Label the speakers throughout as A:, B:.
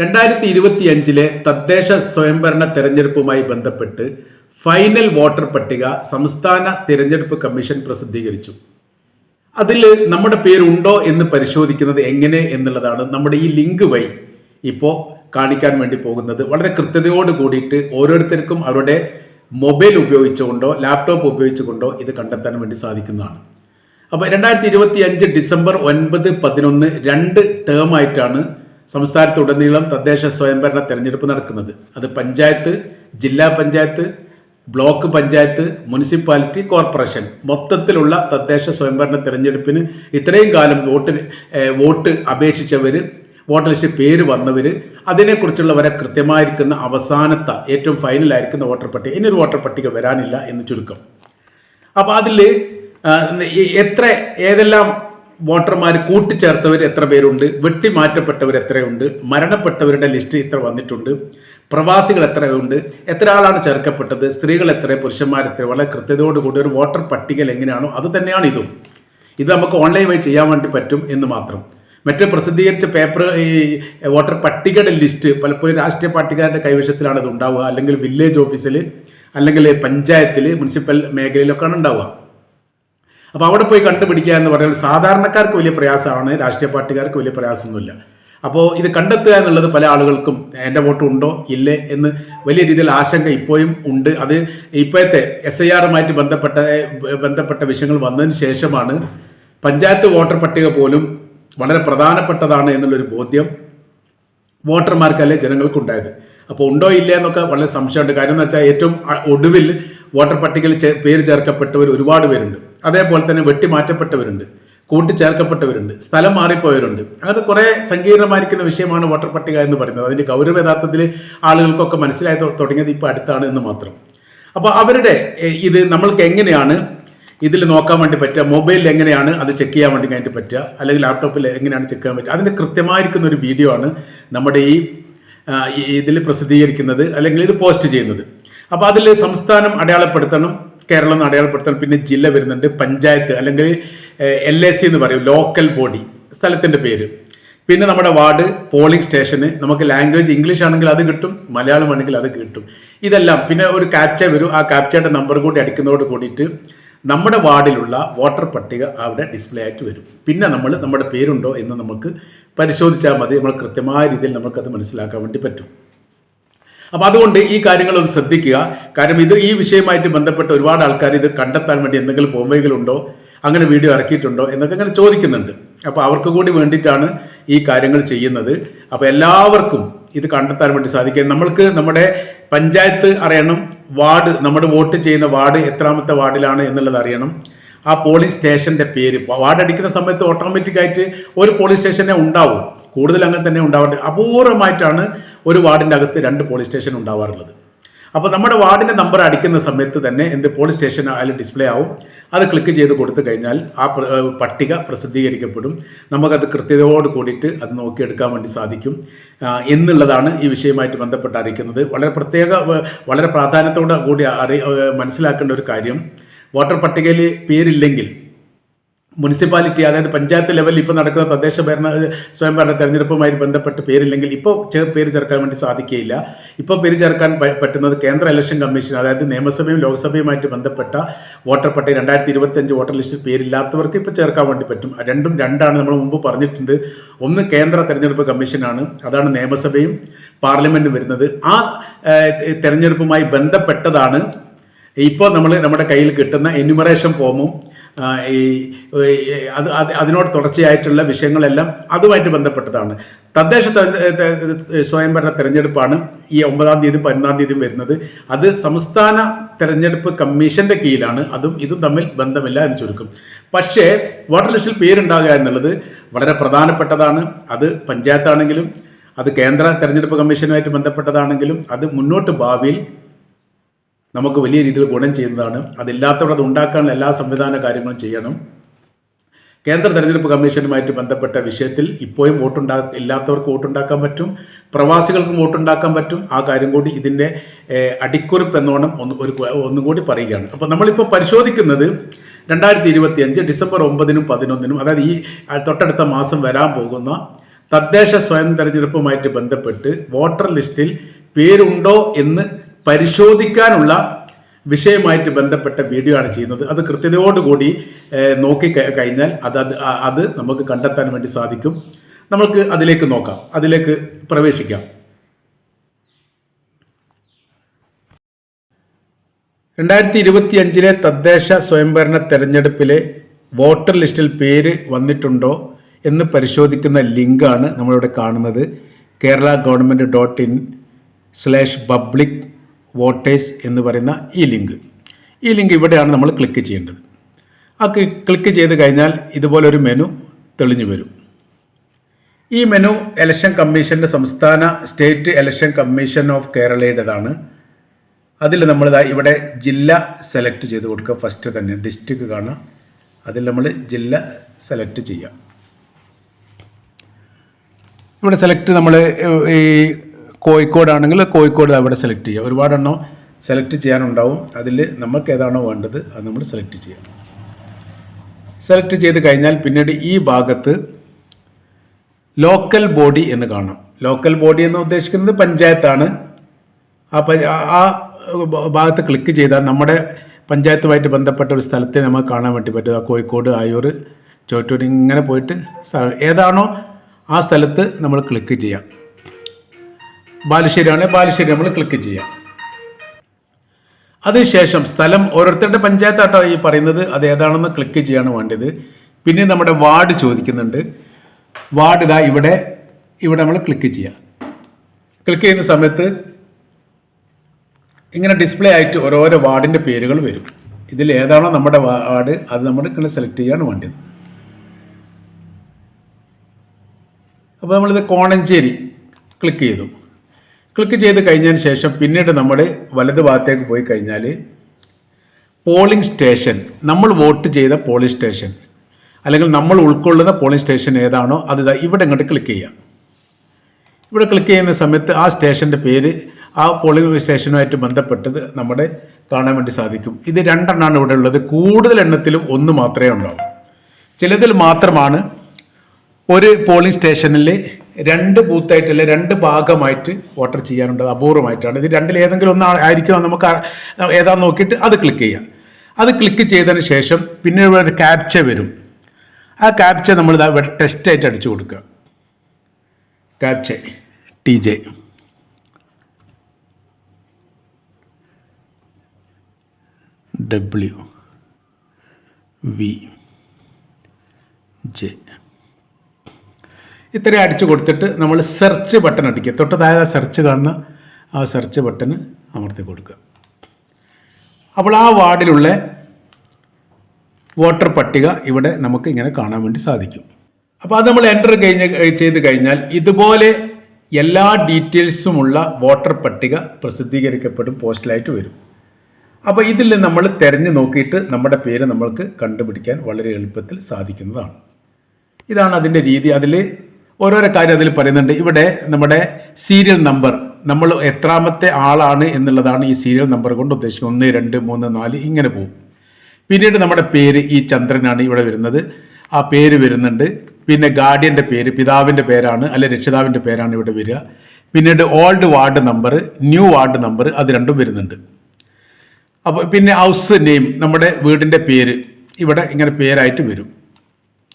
A: രണ്ടായിരത്തി ഇരുപത്തി അഞ്ചിലെ തദ്ദേശ സ്വയംഭരണ തെരഞ്ഞെടുപ്പുമായി ബന്ധപ്പെട്ട് ഫൈനൽ വോട്ടർ പട്ടിക സംസ്ഥാന തിരഞ്ഞെടുപ്പ് കമ്മീഷൻ പ്രസിദ്ധീകരിച്ചു. അതിൽ നമ്മുടെ പേരുണ്ടോ എന്ന് പരിശോധിക്കുന്നത് എങ്ങനെ എന്നുള്ളതാണ് നമ്മുടെ ഈ ലിങ്ക് വഴി ഇപ്പോൾ കാണിക്കാൻ വേണ്ടി പോകുന്നത്. വളരെ കൃത്യതയോട് കൂടിയിട്ട് ഓരോരുത്തർക്കും അവരുടെ മൊബൈൽ ഉപയോഗിച്ചുകൊണ്ടോ ലാപ്ടോപ്പ് ഉപയോഗിച്ചുകൊണ്ടോ ഇത് കണ്ടെത്താൻ വേണ്ടി സാധിക്കുന്നതാണ്. അപ്പോൾ രണ്ടായിരത്തി ഇരുപത്തി അഞ്ച് ഡിസംബർ ഒൻപത് പതിനൊന്ന് രണ്ട് ടേം ആയിട്ടാണ് സംസ്ഥാനത്തുടനീളം തദ്ദേശ സ്വയംഭരണ തെരഞ്ഞെടുപ്പ് നടക്കുന്നത്. അത് പഞ്ചായത്ത് ജില്ലാ panchayat block panchayat municipality corporation. മൊത്തത്തിലുള്ള തദ്ദേശ സ്വയംഭരണ തെരഞ്ഞെടുപ്പിന് ഇത്രയും കാലം വോട്ടിന് വോട്ട് അപേക്ഷിച്ചവർ വോട്ടർ ലിസ്റ്റിൽ പേര് വന്നവർ അതിനെക്കുറിച്ചുള്ളവരെ കൃത്യമായിരിക്കുന്ന അവസാനത്തെ ഏറ്റവും ഫൈനലായിരിക്കുന്ന വോട്ടർ പട്ടിക. ഇനിയൊരു വോട്ടർ പട്ടിക വരാനില്ല എന്ന് ചുരുക്കം. അപ്പോൾ അതിൽ എത്ര ഏതെല്ലാം വോട്ടർമാർ കൂട്ടിച്ചേർത്തവർ എത്ര പേരുണ്ട്? വെട്ടിമാറ്റപ്പെട്ടവർ എത്രയുണ്ട്? മരണപ്പെട്ടവരുടെ ലിസ്റ്റ് ഇത്ര വന്നിട്ടുണ്ട്. പ്രവാസികൾ എത്രയുണ്ട്? എത്ര ആളാണ് ചേർക്കപ്പെട്ടത്? സ്ത്രീകൾ എത്ര പുരുഷന്മാർ എത്ര വളരെ കൃത്യതയോടുകൂടി ഒരു വോട്ടർ പട്ടികയിൽ എങ്ങനെയാണോ അത് തന്നെയാണ് ഇതും. ഇത് നമുക്ക് ഓൺലൈൻ വഴി ചെയ്യാൻ വേണ്ടി പറ്റും എന്ന് മാത്രം. മറ്റ് പ്രസിദ്ധീകരിച്ച പേപ്പർ ഈ വോട്ടർ പട്ടികയുടെ ലിസ്റ്റ് പലപ്പോഴും രാഷ്ട്രീയ പാർട്ടിക്കാരുടെ കൈവശത്തിലാണ് ഇത് ഉണ്ടാവുക. അല്ലെങ്കിൽ വില്ലേജ് ഓഫീസിൽ അല്ലെങ്കിൽ പഞ്ചായത്തിൽ മുനിസിപ്പൽ മേഖലയിലൊക്കെയാണ് ഉണ്ടാവുക. അപ്പോൾ അവിടെ പോയി കണ്ടുപിടിക്കുക എന്ന് പറഞ്ഞാൽ സാധാരണക്കാർക്ക് വലിയ പ്രയാസമാണ് രാഷ്ട്രീയ പാർട്ടിക്കാർക്ക് വലിയ പ്രയാസമൊന്നുമില്ല. അപ്പോൾ ഇത് കണ്ടെത്തുക എന്നുള്ളത് പല ആളുകൾക്കും എന്റെ വോട്ട് ഉണ്ടോ ഇല്ലേ എന്ന് വലിയ രീതിയിൽ ആശങ്ക ഇപ്പോഴും ഉണ്ട്. അത് ഇപ്പോഴത്തെ എസ് ഐ ആറുമായിട്ട് ബന്ധപ്പെട്ട ബന്ധപ്പെട്ട വിഷയങ്ങൾ വന്നതിന് ശേഷമാണ് പഞ്ചായത്ത് വോട്ടർ പട്ടിക പോലും വളരെ പ്രധാനപ്പെട്ടതാണ് എന്നുള്ളൊരു ബോധ്യം വോട്ടർമാർക്കല്ലേ ജനങ്ങൾക്കുണ്ടായത്. അപ്പോൾ ഉണ്ടോ ഇല്ല എന്നൊക്കെ വളരെ സംശയമുണ്ട്. കാര്യം എന്ന് വെച്ചാൽ ഏറ്റവും ഒടുവിൽ വോട്ടർ പട്ടികയിൽ പേര് ചേർക്കപ്പെട്ടവർ ഒരുപാട് പേരുണ്ട്. അതേപോലെ തന്നെ വെട്ടിമാറ്റപ്പെട്ടവരുണ്ട് കൂട്ടിച്ചേർക്കപ്പെട്ടവരുണ്ട് സ്ഥലം മാറിപ്പോയവരുണ്ട്. അങ്ങനത്തെ കുറേ സങ്കീർണമായിരിക്കുന്ന വിഷയമാണ് വോട്ടർ പട്ടിക എന്ന് പറയുന്നത്. അതിന്റെ ഗൗരവ യഥാർത്ഥത്തിൽ ആളുകൾക്കൊക്കെ മനസ്സിലായി തുടങ്ങിയത് ഇപ്പോൾ അടുത്താണ് എന്ന് മാത്രം. അപ്പോൾ അവരുടെ ഇത് നമ്മൾക്ക് എങ്ങനെയാണ് ഇതിൽ നോക്കാൻ വേണ്ടി പറ്റുക? മൊബൈലിൽ എങ്ങനെയാണ് അത് ചെക്ക് ചെയ്യാൻ വേണ്ടി കഴിഞ്ഞിട്ട് പറ്റുക? അല്ലെങ്കിൽ ലാപ്ടോപ്പിൽ എങ്ങനെയാണ് ചെക്ക് ചെയ്യാൻ പറ്റുക? അതിന്റെ കൃത്യമായിരിക്കുന്ന ഒരു വീഡിയോ ആണ് നമ്മുടെ ഈ ഇതിൽ പ്രസിദ്ധീകരിക്കുന്നത് അല്ലെങ്കിൽ ഇത് പോസ്റ്റ് ചെയ്യുന്നത്. അപ്പോൾ അതിൽ സംസ്ഥാനം അടയാളപ്പെടുത്തണം കേരളം എന്ന് പിന്നെ ജില്ല വരുന്നുണ്ട് പഞ്ചായത്ത് അല്ലെങ്കിൽ എൽ എ സി എന്ന് പറയും ലോക്കൽ ബോഡി സ്ഥലത്തിന്റെ പേര്. പിന്നെ നമ്മുടെ വാർഡ് പോളിംഗ് സ്റ്റേഷന് നമുക്ക് ലാംഗ്വേജ് ഇംഗ്ലീഷ് ആണെങ്കിൽ അത് കിട്ടും മലയാളം ആണെങ്കിൽ അത് കിട്ടും. ഇതെല്ലാം പിന്നെ ഒരു ക്യാപ്ച വരും. ആ ക്യാപ്ചയുടെ നമ്പർ കൂടി അടിക്കുന്നതോട് കൂടിയിട്ട് നമ്മുടെ വാർഡിലുള്ള വോട്ടർ പട്ടിക അവിടെ ഡിസ്പ്ലേ ആയിട്ട് വരും. പിന്നെ നമ്മൾ നമ്മുടെ പേരുണ്ടോ എന്ന് നമുക്ക് പരിശോധിച്ചാൽ മതി. നമ്മൾ കൃത്യമായ രീതിയിൽ നമുക്കത് മനസ്സിലാക്കാൻ വേണ്ടി പറ്റും. അപ്പോൾ അതുകൊണ്ട് ഈ കാര്യങ്ങൾ ഒന്ന് ശ്രദ്ധിക്കുക. കാരണം ഇത് ഈ വിഷയമായിട്ട് ബന്ധപ്പെട്ട ഒരുപാട് ആൾക്കാർ ഇത് കണ്ടെത്താൻ വേണ്ടി എന്തെങ്കിലും പോംവൈകളുണ്ടോ അങ്ങനെ വീഡിയോ ഇറക്കിയിട്ടുണ്ടോ? എന്നൊക്കെ അങ്ങനെ ചോദിക്കുന്നുണ്ട്. അപ്പോൾ അവർക്ക് കൂടി വേണ്ടിയിട്ടാണ് ഈ കാര്യങ്ങൾ ചെയ്യുന്നത്. അപ്പോൾ എല്ലാവർക്കും ഇത് കണ്ടെത്താൻ വേണ്ടി സാധിക്കും. നമ്മൾക്ക് നമ്മുടെ പഞ്ചായത്ത് അറിയണം. വാർഡ് നമ്മുടെ വോട്ട് ചെയ്യുന്ന വാർഡ് എത്രാമത്തെ വാർഡിലാണ് എന്നുള്ളത് അറിയണം. ആ പോളിംഗ് സ്റ്റേഷന്റെ പേര്. വാർഡ് അടിക്കുന്ന സമയത്ത് ഓട്ടോമാറ്റിക്കായിട്ട് ഒരു പോളിംഗ് സ്റ്റേഷനെ ഉണ്ടാവും. കൂടുതൽ അങ്ങനെ തന്നെ ഉണ്ടാവാറുണ്ട് അപൂർവമായിട്ടാണ് ഒരു വാർഡിന്റെ അകത്ത് രണ്ട് പോളിംഗ് സ്റ്റേഷൻ ഉണ്ടാവാറുള്ളത്. അപ്പോൾ നമ്മുടെ വാർഡിന്റെ നമ്പർ അടിക്കുന്ന സമയത്ത് തന്നെ എന്ത് പോളിംഗ് സ്റ്റേഷൻ അതിൽ ഡിസ്പ്ലേ ആവും. അത് ക്ലിക്ക് ചെയ്ത് കൊടുത്തു കഴിഞ്ഞാൽ ആ പട്ടിക പ്രസിദ്ധീകരിക്കപ്പെടും. നമുക്കത് കൃത്യതയോട് കൂടിയിട്ട് അത് നോക്കിയെടുക്കാൻ വേണ്ടി സാധിക്കും. എന്നുള്ളതാണ് ഈ വിഷയമായിട്ട് ബന്ധപ്പെട്ട് അറിയിക്കുന്നത്. വളരെ പ്രത്യേക വളരെ പ്രാധാന്യത്തോടെ കൂടി അറി മനസ്സിലാക്കേണ്ട ഒരു കാര്യം. വോട്ടർ പട്ടികയിൽ പേരില്ലെങ്കിൽ മുനിസിപ്പാലിറ്റി അതായത് പഞ്ചായത്ത് ലെവലിൽ ഇപ്പോൾ നടക്കുന്ന തദ്ദേശ ഭരണ സ്വയംഭരണ തെരഞ്ഞെടുപ്പുമായി ബന്ധപ്പെട്ട് പേരില്ലെങ്കിൽ ഇപ്പോൾ പേര് ചേർക്കാൻ വേണ്ടി സാധിക്കുകയില്ല. ഇപ്പോൾ പേര് ചേർക്കാൻ പറ്റുന്നത് കേന്ദ്ര ഇലക്ഷൻ കമ്മീഷൻ അതായത് നിയമസഭയും ലോക്സഭയുമായിട്ട് ബന്ധപ്പെട്ട വോട്ടർ പട്ടിക രണ്ടായിരത്തി ഇരുപത്തഞ്ച് വോട്ടർ ലിസ്റ്റിൽ പേരില്ലാത്തവർക്ക് ഇപ്പോൾ ചേർക്കാൻ വേണ്ടി പറ്റും. രണ്ടും രണ്ടാണ് നമ്മൾ മുമ്പ് പറഞ്ഞിട്ടുണ്ട്. ഒന്ന് കേന്ദ്ര തെരഞ്ഞെടുപ്പ് കമ്മീഷനാണ് അതാണ് നിയമസഭയും പാർലമെന്റും വരുന്നത്. ആ തെരഞ്ഞെടുപ്പുമായി ബന്ധപ്പെട്ടതാണ് ഇപ്പോൾ നമ്മൾ നമ്മുടെ കയ്യിൽ കിട്ടുന്ന എന്യൂമറേഷൻ ഫോമും ഈ അത് അത് അതിനോട് തുടർച്ചയായിട്ടുള്ള വിഷയങ്ങളെല്ലാം അതുമായിട്ട് ബന്ധപ്പെട്ടതാണ്. തദ്ദേശ സ്വയംഭരണ തെരഞ്ഞെടുപ്പാണ് ഈ ഒമ്പതാം തീയതി പതിനൊന്നാം തീയതി വരുന്നത്. അത് സംസ്ഥാന തെരഞ്ഞെടുപ്പ് കമ്മീഷന്റെ കീഴിലാണ്. അതും ഇതും തമ്മിൽ ബന്ധമില്ല എന്ന് ചുരുക്കം. പക്ഷേ വോട്ടർ ലിസ്റ്റിൽ പേരുണ്ടാകുക എന്നുള്ളത് വളരെ പ്രധാനപ്പെട്ടതാണ്. അത് പഞ്ചായത്താണെങ്കിലും അത് കേന്ദ്ര തെരഞ്ഞെടുപ്പ് കമ്മീഷനുമായിട്ട് ബന്ധപ്പെട്ടതാണെങ്കിലും അത് മുന്നോട്ട് ഭാവിയിൽ നമുക്ക് വലിയ രീതിയിൽ ഗുണം ചെയ്യുന്നതാണ്. അതില്ലാത്തവർ അത് ഉണ്ടാക്കാനുള്ള എല്ലാ സംവിധാന കാര്യങ്ങളും ചെയ്യണം. കേന്ദ്ര തെരഞ്ഞെടുപ്പ് കമ്മീഷനുമായിട്ട് ബന്ധപ്പെട്ട വിഷയത്തിൽ ഇപ്പോഴും വോട്ടുണ്ടാ ഇല്ലാത്തവർക്ക് വോട്ടുണ്ടാക്കാൻ പറ്റും. പ്രവാസികൾക്കും വോട്ടുണ്ടാക്കാൻ പറ്റും. ആ കാര്യം കൂടി ഇതിന്റെ അടിക്കുറിപ്പ് എന്നോണം ഒന്ന് ഒരു ഒന്നും കൂടി പറയുകയാണ്. അപ്പോൾ നമ്മളിപ്പോൾ പരിശോധിക്കുന്നത് രണ്ടായിരത്തി ഇരുപത്തി അഞ്ച് ഡിസംബർ ഒമ്പതിനും പതിനൊന്നിനും അതായത് ഈ തൊട്ടടുത്ത മാസം വരാൻ പോകുന്ന തദ്ദേശ സ്വയം തെരഞ്ഞെടുപ്പുമായിട്ട് ബന്ധപ്പെട്ട് വോട്ടർ ലിസ്റ്റിൽ പേരുണ്ടോ എന്ന് പരിശോധിക്കാനുള്ള വിഷയമായിട്ട് ബന്ധപ്പെട്ട വീഡിയോ ആണ് ചെയ്യുന്നത്. അത് കൃത്യതയോടുകൂടി നോക്കി കഴിഞ്ഞാൽ അത് അത് നമുക്ക് കണ്ടെത്താൻ വേണ്ടി സാധിക്കും. നമുക്ക് അതിലേക്ക് നോക്കാം. അതിലേക്ക് പ്രവേശിക്കാം. രണ്ടായിരത്തി ഇരുപത്തി അഞ്ചിലെ തദ്ദേശ സ്വയംഭരണ തെരഞ്ഞെടുപ്പിലെ വോട്ടർ ലിസ്റ്റിൽ പേര് വന്നിട്ടുണ്ടോ എന്ന് പരിശോധിക്കുന്ന ലിങ്കാണ് നമ്മളിവിടെ കാണുന്നത്. Kerala government dot in slash public voters എന്ന് പറയുന്ന ഈ ലിങ്ക്. ഈ ലിങ്ക് ഇവിടെയാണ് നമ്മൾ ക്ലിക്ക് ചെയ്യേണ്ടത്. ആ ക്ലിക്ക് ചെയ്ത് കഴിഞ്ഞാൽ ഇതുപോലൊരു മെനു തെളിഞ്ഞു വരും. ഈ മെനു ഇലക്ഷൻ കമ്മീഷന്റെ സംസ്ഥാന സ്റ്റേറ്റ് ഇലക്ഷൻ കമ്മീഷൻ ഓഫ് കേരളയുടേതാണ് അതിൽ നമ്മൾ ഇവിടെ ജില്ല സെലക്ട് ചെയ്ത് കൊടുക്കുക. ഫസ്റ്റ് തന്നെ ഡിസ്ട്രിക്ട് കാണാം അതിൽ നമ്മൾ ജില്ല സെലക്ട് ചെയ്യാം ഇവിടെ സെലക്ട് നമ്മൾ ഈ കോഴിക്കോടാണെങ്കിൽ കോഴിക്കോട് അവിടെ സെലക്ട് ചെയ്യുക ഒരുപാടെണ്ണം സെലക്ട് ചെയ്യാനുണ്ടാവും. അതിൽ നമുക്ക് ഏതാണോ വേണ്ടത് അത് നമ്മൾ സെലക്ട് ചെയ്യാം. സെലക്ട് ചെയ്ത് കഴിഞ്ഞാൽ പിന്നീട് ഈ ഭാഗത്ത് ലോക്കൽ ബോഡി എന്ന് കാണാം. ലോക്കൽ ബോഡി എന്ന് ഉദ്ദേശിക്കുന്നത് പഞ്ചായത്താണ്. ആ ആ- ഭാഗത്ത് ക്ലിക്ക് ചെയ്താൽ നമ്മുടെ പഞ്ചായത്തുമായിട്ട് ബന്ധപ്പെട്ട ഒരു സ്ഥലത്തെ നമുക്ക് കാണാൻ വേണ്ടി പറ്റും. ആ കോഴിക്കോട് ആയൂർ ചോറ്റൂർ ഇങ്ങനെ പോയിട്ട് ഏതാണോ ആ സ്ഥലത്ത് നമ്മൾ ക്ലിക്ക് ചെയ്യാം. ബാലുശ്ശേരി ആണെങ്കിൽ ബാലുശ്ശേരി നമ്മൾ ക്ലിക്ക് ചെയ്യാം. അതിനുശേഷം സ്ഥലം ഓരോരുത്തരുടെ പഞ്ചായത്താട്ടോ ഈ പറയുന്നത് അത് ഏതാണെന്ന് ക്ലിക്ക് ചെയ്യാണ് വേണ്ടത്. പിന്നെ നമ്മുടെ വാർഡ് ചോദിക്കുന്നുണ്ട്. വാർഡ് ഇതാ ഇവിടെ ഇവിടെ നമ്മൾ ക്ലിക്ക് ചെയ്യാം. ക്ലിക്ക് ചെയ്യുന്ന സമയത്ത് ഇങ്ങനെ ഡിസ്പ്ലേ ആയിട്ട് ഓരോരോ വാർഡിന്റെ പേരുകൾ വരും. ഇതിൽ ഏതാണോ നമ്മുടെ വാർഡ് അത് നമ്മൾ ഇങ്ങനെ സെലക്ട് ചെയ്യാണ് വേണ്ടത്. അപ്പോൾ നമ്മളിത് കോണഞ്ചേരി ക്ലിക്ക് ചെയ്തു. ക്ലിക്ക് ചെയ്ത് കഴിഞ്ഞതിന് ശേഷം പിന്നീട് നമ്മൾ വലത് ഭാഗത്തേക്ക് പോയി കഴിഞ്ഞാൽ പോളിംഗ് സ്റ്റേഷൻ. നമ്മൾ വോട്ട് ചെയ്ത പോളിംഗ് സ്റ്റേഷൻ. അല്ലെങ്കിൽ നമ്മൾ ഉൾക്കൊള്ളുന്ന പോളിംഗ് സ്റ്റേഷൻ ഏതാണോ അത് ഇവിടെ ഇങ്ങോട്ട് ക്ലിക്ക് ചെയ്യാം. ഇവിടെ ക്ലിക്ക് ചെയ്യുന്ന സമയത്ത് ആ സ്റ്റേഷന്റെ പേര് ആ പോളിംഗ് സ്റ്റേഷനുമായിട്ട് ബന്ധപ്പെട്ടത് നമ്മുടെ കാണാൻ വേണ്ടി സാധിക്കും. ഇത് രണ്ടെണ്ണമാണ് ഇവിടെ ഉള്ളത്. കൂടുതൽ എണ്ണത്തിലും ഒന്ന് മാത്രമേ ഉണ്ടാവും. ചിലതിൽ മാത്രമാണ് ഒരു പോളിംഗ് സ്റ്റേഷനിൽ രണ്ട് ബൂത്തായിട്ടല്ല രണ്ട് ഭാഗമായിട്ട് വോട്ടർ ചെയ്യാനുണ്ട് അപൂർവമായിട്ടാണ്. ഇത് രണ്ടിൽ ഏതെങ്കിലും ഒന്ന് ആയിരിക്കും നമുക്ക് ഏതാന്ന് നോക്കിയിട്ട് അത് ക്ലിക്ക് ചെയ്യാം. അത് ക്ലിക്ക് ചെയ്തതിന് ശേഷം പിന്നെ ഒരു ക്യാപ്ച വരും. ആ ക്യാപ്ച നമ്മൾ ടെസ്റ്റായിട്ട് അടിച്ചു കൊടുക്കുക. Captcha T J W V J ഇത്രയും അടിച്ചു കൊടുത്തിട്ട് നമ്മൾ സെർച്ച് ബട്ടൺ അടിക്കുക. തൊട്ട് താഴെ സെർച്ച് കാണുന്ന ആ സെർച്ച് ബട്ടൺ അമർത്തി കൊടുക്കുക. അപ്പോൾ ആ വാർഡിലുള്ള വോട്ടർ പട്ടിക ഇവിടെ നമുക്ക് ഇങ്ങനെ കാണാൻ വേണ്ടി സാധിക്കും. അപ്പോൾ അത് നമ്മൾ എന്റർ കഴിഞ്ഞ് ചെയ്ത് കഴിഞ്ഞാൽ ഇതുപോലെ എല്ലാ ഡീറ്റെയിൽസുമുള്ള വോട്ടർ പട്ടിക പ്രസിദ്ധീകരിക്കപ്പെടും പോസ്റ്റലായിട്ട് വരും. അപ്പോൾ ഇതിൽ നമ്മൾ തിരഞ്ഞു നോക്കിയിട്ട് നമ്മുടെ പേര് നമ്മൾക്ക് കണ്ടുപിടിക്കാൻ വളരെ എളുപ്പത്തിൽ സാധിക്കുന്നതാണ്. ഇതാണ് അതിന്റെ രീതി. അതിൽ ഓരോരോ കാര്യം അതിൽ പറയുന്നുണ്ട്. ഇവിടെ നമ്മുടെ സീരിയൽ നമ്പർ നമ്മൾ എത്രാമത്തെ ആളാണ് എന്നുള്ളതാണ് ഈ സീരിയൽ നമ്പർ കൊണ്ട് ഉദ്ദേശിക്കുന്നത്. ഒന്ന് രണ്ട് മൂന്ന് നാല് ഇങ്ങനെ പോകും. പിന്നീട് നമ്മുടെ പേര് ഈ ചന്ദ്രനാണ് ഇവിടെ വരുന്നത്. ആ പേര് വരുന്നുണ്ട്. പിന്നെ ഗാർഡിയന്റെ പേര് പിതാവിന്റെ പേരാണ് അല്ലെ രക്ഷിതാവിന്റെ പേരാണ് ഇവിടെ വരിക. പിന്നീട് old ward number new ward number അത് രണ്ടും വരുന്നുണ്ട്. അപ്പോൾ പിന്നെ ഹൗസ് നെയിം നമ്മുടെ വീടിന്റെ പേര് ഇവിടെ ഇങ്ങനെ പേരായിട്ട് വരും.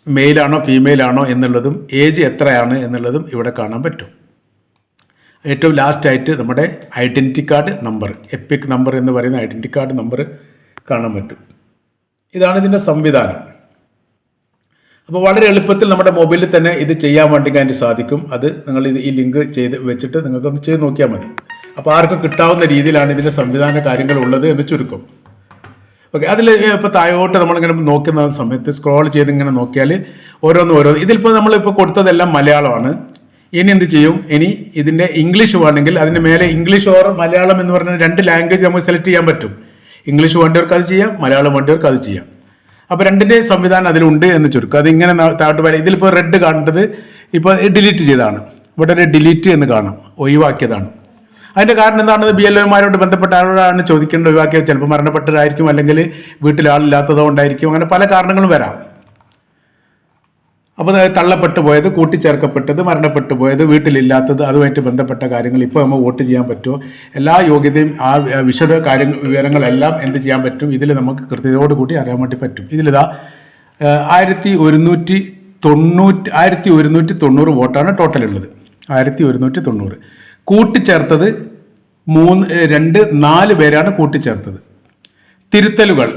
A: മെയിലാണോ ഫീമെയിലാണോ എന്നുള്ളതും ഏജ് എത്രയാണ് എന്നുള്ളതും ഇവിടെ കാണാൻ പറ്റും. ഏറ്റവും ലാസ്റ്റായിട്ട് നമ്മുടെ identity card number EPIC number എന്ന് പറയുന്ന ഐഡന്റി കാർഡ് നമ്പർ കാണാൻ പറ്റും. ഇതാണ് ഇതിന്റെ സംവിധാനം. അപ്പോൾ വളരെ എളുപ്പത്തിൽ നമ്മുടെ മൊബൈലിൽ തന്നെ ഇത് ചെയ്യാൻ വേണ്ടി അതിന് സാധിക്കും. അത് നിങ്ങൾ ഇത് ഈ ലിങ്ക് ചെയ്ത് വെച്ചിട്ട് നിങ്ങൾക്കൊന്ന് ചെയ്ത് നോക്കിയാൽ മതി. അപ്പോൾ ആർക്കും കിട്ടാവുന്ന രീതിയിലാണ് ഇതിന്റെ സംവിധാന കാര്യങ്ങൾ ഉള്ളത് എന്ന് ചുരുക്കം. ഓക്കെ അതിൽ ഇപ്പോൾ താഴോട്ട് നമ്മളിങ്ങനെ നോക്കുന്ന സമയത്ത് സ്ക്രോൾ ചെയ്ത് ഇങ്ങനെ നോക്കിയാൽ ഓരോന്ന്. ഓരോ ഇതിലിപ്പോൾ നമ്മളിപ്പോൾ കൊടുത്തതെല്ലാം മലയാളമാണ്. ഇനി എന്ത് ചെയ്യും? ഇനി ഇതിന്റെ ഇംഗ്ലീഷ് വേണമെങ്കിൽ അതിന്റെ മേലെ ഇംഗ്ലീഷ് ഓർ മലയാളം എന്ന് പറഞ്ഞ രണ്ട് ലാംഗ്വേജ് നമുക്ക് സെലക്ട് ചെയ്യാൻ പറ്റും. ഇംഗ്ലീഷ് വേണ്ടവർക്ക് അത് ചെയ്യാം മലയാളം വേണ്ടവർക്ക് അത് ചെയ്യാം. അപ്പോൾ രണ്ടിന്റെ സംവിധാനം അതിലുണ്ട് എന്ന് ചുരുക്കം. അതിങ്ങനെ താഴോട്ട് വരാം. ഇതിലിപ്പോൾ റെഡ് കാണേണ്ടത് ഇപ്പോൾ ഡിലീറ്റ് ചെയ്തതാണ്. ഇവിടെ ഒരു ഡിലീറ്റ് എന്ന് കാണാം. ഒഴിവാക്കിയതാണ്. അതിന്റെ കാരണം എന്താണെന്ന് ബി എൽ ഒമാരോട് ബന്ധപ്പെട്ട ആളോടാണ് ചോദിക്കേണ്ടത്? ഒഴിവാക്കിയത് ചിലപ്പോൾ മരണപ്പെട്ടതായിരിക്കും അല്ലെങ്കിൽ വീട്ടിൽ ആളില്ലാത്തത് കൊണ്ടായിരിക്കും അങ്ങനെ പല കാരണങ്ങളും വരാം. അപ്പോൾ തള്ളപ്പെട്ടു പോയത് കൂട്ടിച്ചേർക്കപ്പെട്ടത് മരണപ്പെട്ടു പോയത് വീട്ടിലില്ലാത്തത് അതുമായിട്ട് ബന്ധപ്പെട്ട കാര്യങ്ങൾ ഇപ്പോൾ നമ്മൾ വോട്ട് ചെയ്യാൻ പറ്റുമോ? എല്ലാ യോഗ്യതയും ആ വിശദ കാര്യങ്ങൾ വിവരങ്ങളെല്ലാം എന്ത് ചെയ്യാൻ പറ്റും? ഇതിൽ നമുക്ക് കൃത്യതയോട് കൂടി അറിയാൻ വേണ്ടി പറ്റും. ഇതിലിതാ ആയിരത്തി ഒരുന്നൂറ്റി തൊണ്ണൂറ്റി ആയിരത്തി ഒരുന്നൂറ്റി തൊണ്ണൂറ് വോട്ടാണ് ടോട്ടൽ ഉള്ളത്. ആയിരത്തി ഒരുന്നൂറ്റി തൊണ്ണൂറ്. കൂട്ടിച്ചേർത്തത് മൂന്ന് രണ്ട് നാല് പേരാണ് കൂട്ടിച്ചേർത്തത്. തിരുത്തലുകൾ.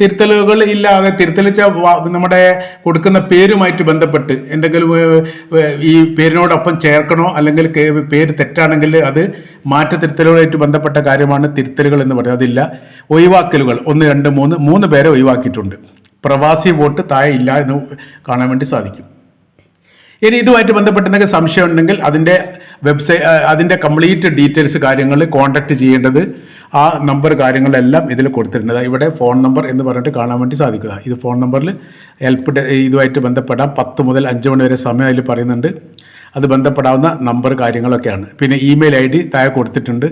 A: തിരുത്തലുകൾ ഇല്ലാതെ തിരുത്തലിച്ച നമ്മുടെ കൊടുക്കുന്ന പേരുമായിട്ട് ബന്ധപ്പെട്ട് എന്തെങ്കിലും ഈ പേരിനോടൊപ്പം ചേർക്കണോ? അല്ലെങ്കിൽ പേര് തെറ്റാണെങ്കിൽ അത് മാറ്റ തിരുത്തലുകളായിട്ട് ബന്ധപ്പെട്ട കാര്യമാണ് തിരുത്തലുകൾ എന്ന് പറയുന്നത്. അതില്ല. ഒഴിവാക്കലുകൾ. ഒന്ന് രണ്ട് മൂന്ന് മൂന്ന് പേരെ ഒഴിവാക്കിയിട്ടുണ്ട്. പ്രവാസി വോട്ട് താഴെ ഇല്ല എന്ന് കാണാൻ വേണ്ടി സാധിക്കും. ഇനി ഇതുമായിട്ട് ബന്ധപ്പെട്ട് എന്തെങ്കിലും സംശയം ഉണ്ടെങ്കിൽ അതിന്റെ വെബ്സൈറ്റ് അതിന്റെ കംപ്ലീറ്റ് ഡീറ്റെയിൽസ് കാര്യങ്ങൾ കോൺടാക്ട് ചെയ്യേണ്ടത് ആ നമ്പർ കാര്യങ്ങളെല്ലാം ഇതിൽ കൊടുത്തിട്ടുണ്ട്. ഇവിടെ ഫോൺ നമ്പർ എന്ന് പറഞ്ഞിട്ട് കാണാൻ വേണ്ടി സാധിക്കുക. ഇത് ഫോൺ നമ്പറിൽ ഹെൽപ്പ് ഇതുമായിട്ട് ബന്ധപ്പെടാം. പത്ത് മുതൽ അഞ്ച് മണി വരെ സമയം അതിൽ പറയുന്നുണ്ട്. അത് ബന്ധപ്പെടാവുന്ന നമ്പർ കാര്യങ്ങളൊക്കെയാണ്. പിന്നെ ഇമെയിൽ ഐ ഡി താഴെ കൊടുത്തിട്ടുണ്ട്.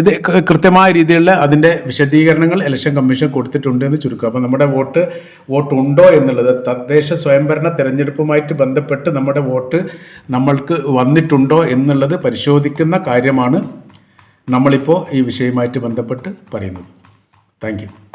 A: ഇത് കൃത്യമായ രീതിയിലുള്ള അതിന്റെ വിശദീകരണങ്ങൾ ഇലക്ഷൻ കമ്മീഷൻ കൊടുത്തിട്ടുണ്ട് എന്ന് ചുരുക്കുക അപ്പോൾ നമ്മുടെ വോട്ട് വോട്ട് ഉണ്ടോ എന്നുള്ളത് തദ്ദേശ സ്വയംഭരണ തെരഞ്ഞെടുപ്പുമായിട്ട് ബന്ധപ്പെട്ട് നമ്മുടെ വോട്ട് നമ്മൾക്ക് വന്നിട്ടുണ്ടോ എന്നുള്ളത് പരിശോധിക്കുന്ന കാര്യമാണ് നമ്മളിപ്പോൾ ഈ വിഷയവുമായിട്ട് ബന്ധപ്പെട്ട് പറയുന്നത്. താങ്ക്